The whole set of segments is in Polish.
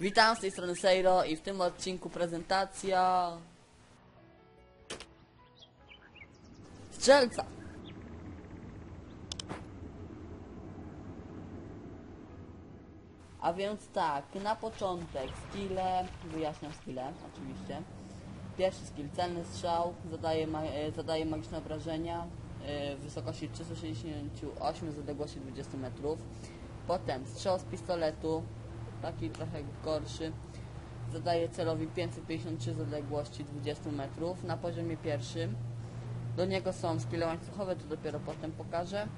Witam z tej strony Seiro i w tym odcinku prezentacja Strzelca A więc tak, na początek skille, wyjaśniam skille oczywiście Pierwszy skill, celny strzał, zadaje, ma, e, zadaje magiczne obrażenia e, w wysokości 368 z odległości 20 metrów. Potem strzał z pistoletu, taki trochę gorszy, zadaje celowi 553 z odległości 20 metrów na poziomie pierwszym. Do niego są skille łańcuchowe, to dopiero potem pokażę.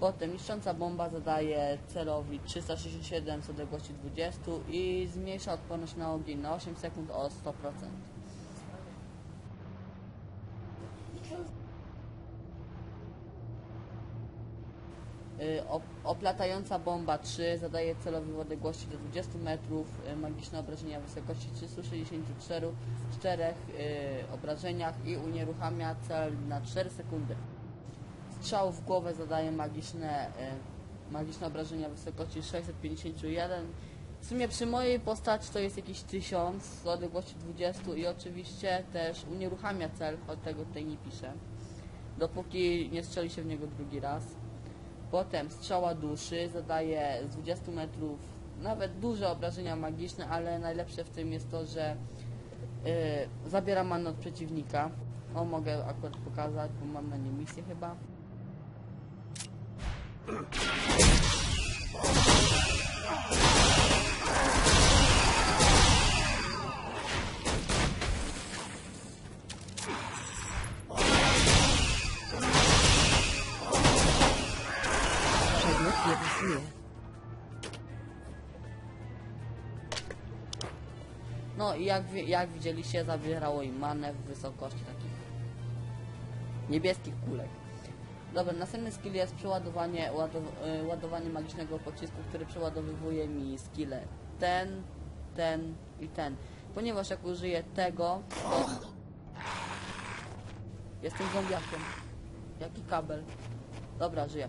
Potem niszcząca bomba zadaje celowi 367 z odległości 20 i zmniejsza odporność na ogień na 8 sekund o 100%. Oplatająca bomba 3 zadaje celowi odległości do 20 metrów y, magiczne obrażenia w wysokości 364 czterech y, obrażeniach i unieruchamia cel na 4 sekundy. Strzał w głowę zadaje magiczne, y, magiczne obrażenia w wysokości 651. W sumie przy mojej postaci to jest jakieś 1000 z odległości 20 i oczywiście też unieruchamia cel, choć tego tutaj nie piszę. Dopóki nie strzeli się w niego drugi raz. Potem strzała duszy zadaje z 20 metrów nawet duże obrażenia magiczne, ale najlepsze w tym jest to, że yy, zabiera manę od przeciwnika. O, mogę akurat pokazać, bo mam na nie misję chyba. Pasuje. No i jak, jak widzieliście, zabierało im manę w wysokości takich niebieskich kulek. Dobra, następny skill jest przeładowanie ładow- y, ładowanie magicznego pocisku, który przeładowywuje mi skille ten, ten i ten. Ponieważ jak użyję tego, to... Jestem zombiakiem. Jaki kabel? Dobra, żyję.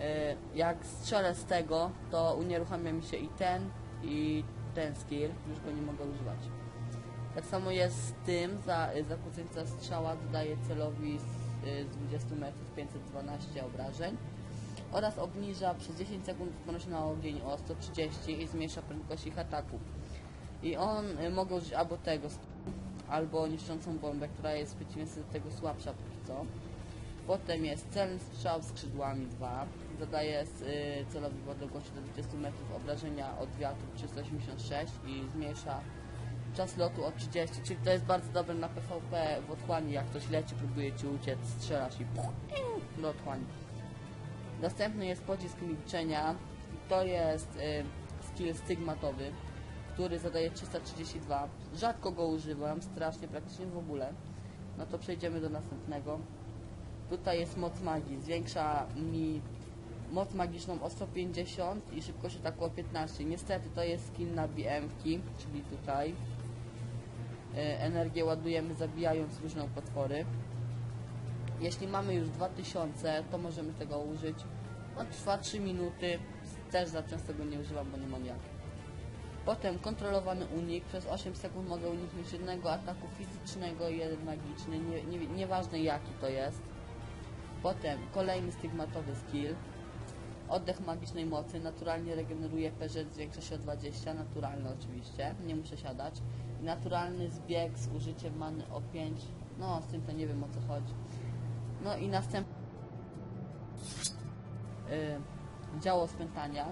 Y, Jak strzelę z tego, to unieruchamia mi się i ten, i ten skill. Już go nie mogę używać. Tak samo jest z tym, za zakłóceńca strzała dodaje celowi z, z 20 metrów 512 obrażeń oraz obniża przez 10 sekund odporność na ogień o 130 i zmniejsza prędkość ich ataku. I on y, użyć albo tego, albo niszczącą bombę, która jest w przeciwieństwie do tego słabsza póki co. Potem jest celny strzał skrzydłami 2. Zadaje y, celowi w odległości do 20 metrów obrażenia od wiatru 386 i zmniejsza czas lotu o 30, czyli to jest bardzo dobre na PvP w otchłani, jak ktoś leci, próbuje ci uciec, strzelasz i do otchłani. Następny jest pocisk milczenia. To jest y, skill stygmatowy, który zadaje 332. Rzadko go używam, strasznie, praktycznie w ogóle. No to przejdziemy do następnego. Tutaj jest moc magii. Zwiększa mi moc magiczną o 150 i szybkość ataku o 15. Niestety to jest skill na BM-ki, czyli tutaj. E, Energię ładujemy zabijając różne potwory. Jeśli mamy już 2000, to możemy tego użyć. No, trwa 3 minuty. Też za często go nie używam, bo nie mam jak. Potem kontrolowany unik. Przez 8 sekund mogę uniknąć jednego ataku fizycznego i jeden magiczny. Nie, nie, nieważne jaki to jest. Potem kolejny stygmatowy skill. Oddech magicznej mocy. Naturalnie regeneruje PZ, zwiększa się o 20. Naturalny oczywiście. Nie muszę siadać. Naturalny zbieg z użyciem many o 5. No, z tym to nie wiem o co chodzi. No i następny y, działo spętania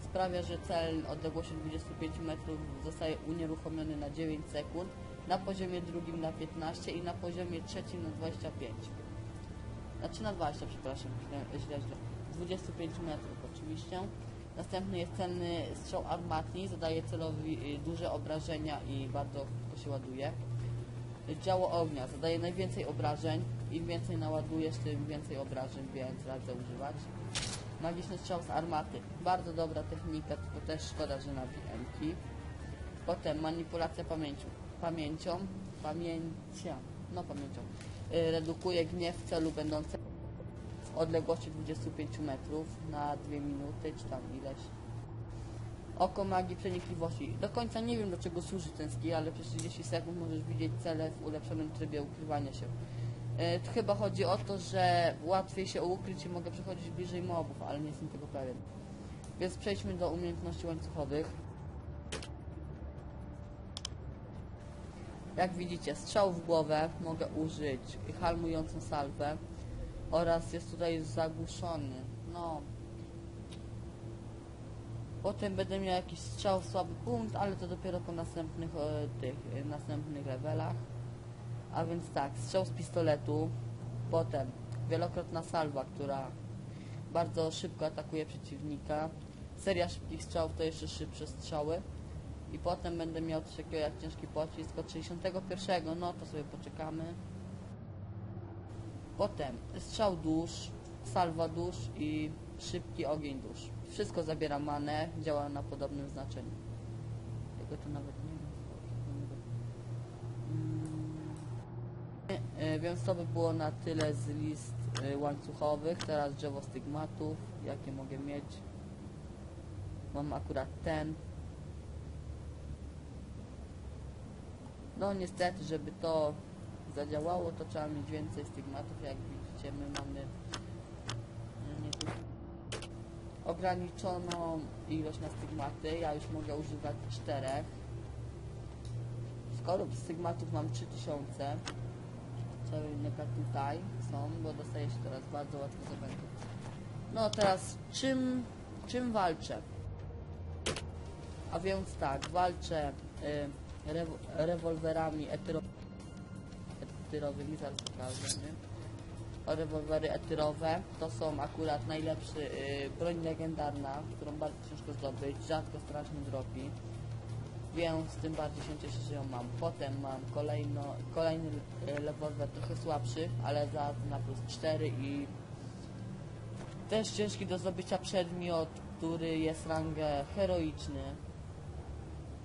sprawia, że cel odległości 25 metrów zostaje unieruchomiony na 9 sekund, na poziomie drugim na 15 i na poziomie trzecim na 25. Znaczy na 20, przepraszam, źle, źle, źle. 25 metrów oczywiście. Następny jest celny strzał armatni, zadaje celowi y, duże obrażenia i bardzo szybko się ładuje. Działo ognia zadaje najwięcej obrażeń. Im więcej naładujesz, tym więcej obrażeń, więc radzę używać. Magiczny strzał z armaty. Bardzo dobra technika, tylko też szkoda, że na BM-ki. Potem manipulacja pamięcią. Pamięcią. Pamięcia. No pamięcią. Y, redukuje gniew w celu będący w odległości 25 metrów na 2 minuty, czy tam ileś. Oko magii przenikliwości. Do końca nie wiem do czego służy ten skill, ale przez 30 sekund możesz widzieć cele w ulepszonym trybie ukrywania się. Tu chyba chodzi o to, że łatwiej się ukryć i mogę przechodzić bliżej mobów, ale nie jestem tego pewien. Więc przejdźmy do umiejętności łańcuchowych. Jak widzicie, strzał w głowę mogę użyć halmującą salwę oraz jest tutaj zagłuszony. No. Potem będę miał jakiś strzał słaby punkt, ale to dopiero po następnych e, tych e, następnych levelach. A więc tak, strzał z pistoletu, potem wielokrotna salwa, która bardzo szybko atakuje przeciwnika. Seria szybkich strzałów to jeszcze szybsze strzały. I potem będę miał coś takiego jak ciężki pocisk od 61, no to sobie poczekamy. Potem strzał dusz, salwa dusz i szybki ogień dusz. Wszystko zabiera manę, działa na podobnym znaczeniu. Tego to nawet nie wiem. Mm. Więc to by było na tyle z list e, łańcuchowych. Teraz drzewo stygmatów, jakie mogę mieć. Mam akurat ten. No niestety, żeby to zadziałało, to trzeba mieć więcej stygmatów. Jak widzicie, my mamy tu, ograniczoną ilość na stygmaty. Ja już mogę używać czterech. Skoro stygmatów mam 3000, co innego tutaj są, bo dostaje się teraz bardzo łatwo zabędę. No teraz, czym, czym walczę? A więc tak, walczę y, rewo- rewolwerami etyro etyrowymi, zaraz pokażę, nie? Rewolwery etyrowe to są akurat najlepszy y, broń legendarna, którą bardzo ciężko zdobyć, rzadko strasznie drogi, więc tym bardziej się cieszę, że ją mam. Potem mam kolejno, kolejny y, rewolwer trochę słabszy, ale za na plus 4 i też ciężki do zdobycia przedmiot, który jest rangę heroiczny.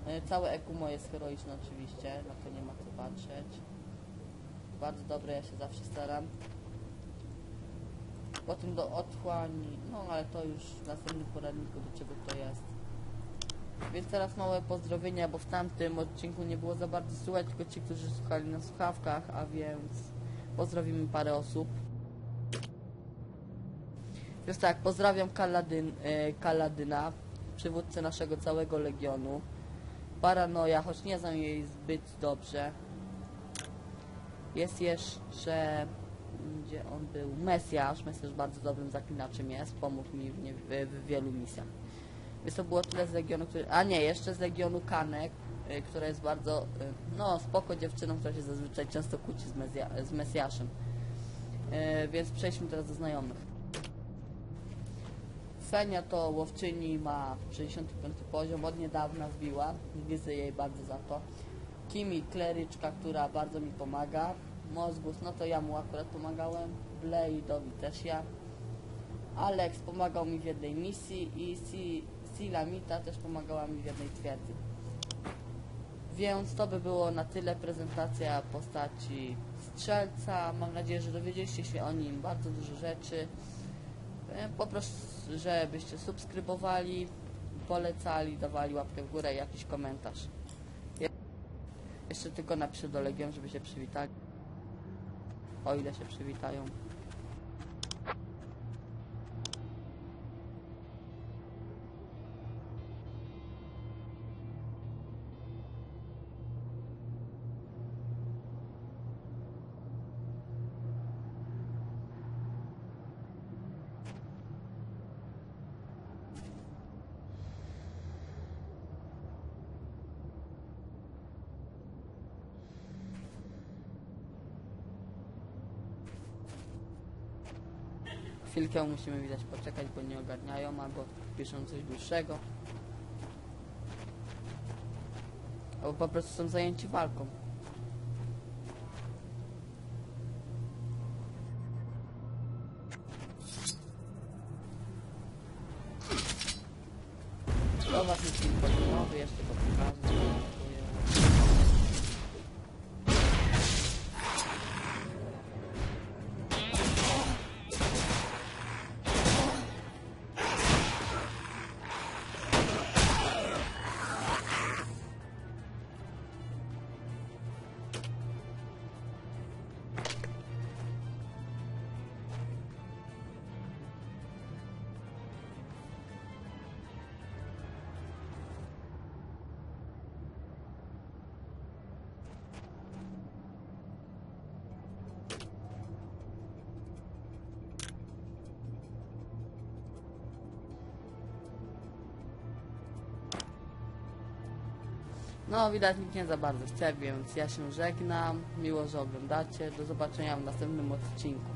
E, Całe Ekumo jest heroiczne oczywiście, na to nie ma co patrzeć. Bardzo dobre, ja się zawsze staram. Potem do otchłani, no ale to już w następnym poradniku do czego to jest. Więc teraz małe pozdrowienia, bo w tamtym odcinku nie było za bardzo słuchać, tylko ci, którzy słuchali na słuchawkach, a więc pozdrowimy parę osób. Więc tak, pozdrawiam Kaladyn, e, Kaladyna, przywódcę naszego całego legionu. Paranoja, choć nie znam jej zbyt dobrze. Jest jeszcze... Gdzie on był? Mesjasz. Mesjasz bardzo dobrym zaklinaczem jest. Pomógł mi w, nie, w, w wielu misjach. Więc to było tyle z Legionu, który... A nie, jeszcze z Legionu Kanek, y, która jest bardzo... Y, no, spoko dziewczyną, która się zazwyczaj często kłóci z, Mesja, z Mesjaszem. Y, więc przejdźmy teraz do znajomych. Fenia to łowczyni, ma 65 poziom, od niedawna wbiła, widzę jej bardzo za to. Kimi, kleryczka, która bardzo mi pomaga. Mozgus, no to ja mu akurat pomagałem. Blade'owi też ja. Alex pomagał mi w jednej misji i Si- Silamita też pomagała mi w jednej twierdzy. Więc to by było na tyle prezentacja postaci strzelca. Mam nadzieję, że dowiedzieliście się o nim bardzo dużo rzeczy. E, Poproszę, żebyście subskrybowali, polecali, dawali łapkę w górę i jakiś komentarz. Je- Jeszcze tylko napiszę do żeby się przywitali. O ile się przywitają. Chwilkę musimy widać poczekać, bo nie ogarniają, albo piszą coś dłuższego. Albo po prostu są zajęci walką. To jeszcze to pokażę. No, widać nikt nie za bardzo chce, więc ja się żegnam. Miło, że oglądacie. Do zobaczenia w następnym odcinku.